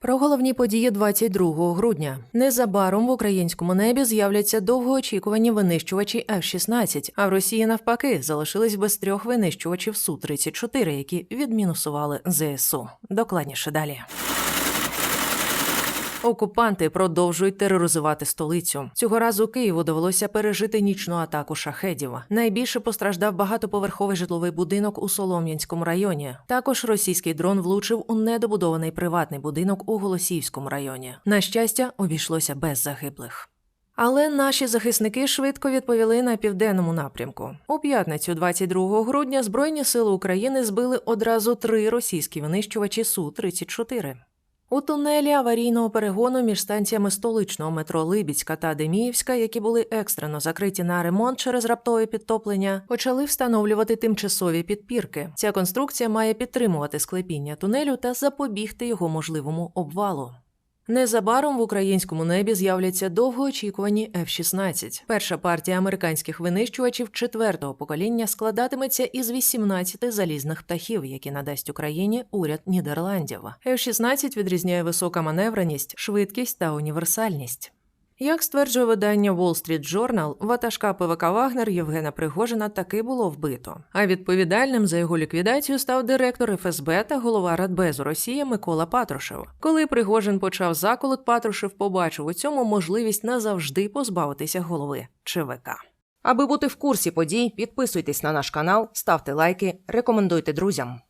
Про головні події 22 грудня. Незабаром в українському небі з'являться довгоочікувані винищувачі F-16, а в Росії навпаки залишились без трьох винищувачів Су-34, які відмінусували ЗСУ. Докладніше далі. Окупанти продовжують тероризувати столицю. Цього разу Києву довелося пережити нічну атаку шахедів. Найбільше постраждав багатоповерховий житловий будинок у Солом'янському районі. Також російський дрон влучив у недобудований приватний будинок у Голосіївському районі. На щастя, обійшлося без загиблих. Але наші захисники швидко відповіли на південному напрямку. У п'ятницю, 22 грудня, Збройні сили України збили одразу три російські винищувачі Су-34. У тунелі аварійного перегону між станціями столичного метро Либіцька та Деміївська, які були екстрено закриті на ремонт через раптове підтоплення, почали встановлювати тимчасові підпірки. Ця конструкція має підтримувати склепіння тунелю та запобігти його можливому обвалу. Незабаром в українському небі з'являться довгоочікувані F-16. Перша партія американських винищувачів четвертого покоління складатиметься із 18 залізних птахів, які надасть Україні уряд Нідерландів. F-16 відрізняє висока маневреність, швидкість та універсальність. Як стверджує видання Wall Street Journal, ватажка ПВК Вагнер Євгена Пригожина таки було вбито. А відповідальним за його ліквідацію став директор ФСБ та голова Радбезу Росії Микола Патрушев. Коли Пригожин почав заколот, Патрушев побачив у цьому можливість назавжди позбавитися голови ЧВК. Аби бути в курсі подій, підписуйтесь на наш канал, ставте лайки, рекомендуйте друзям.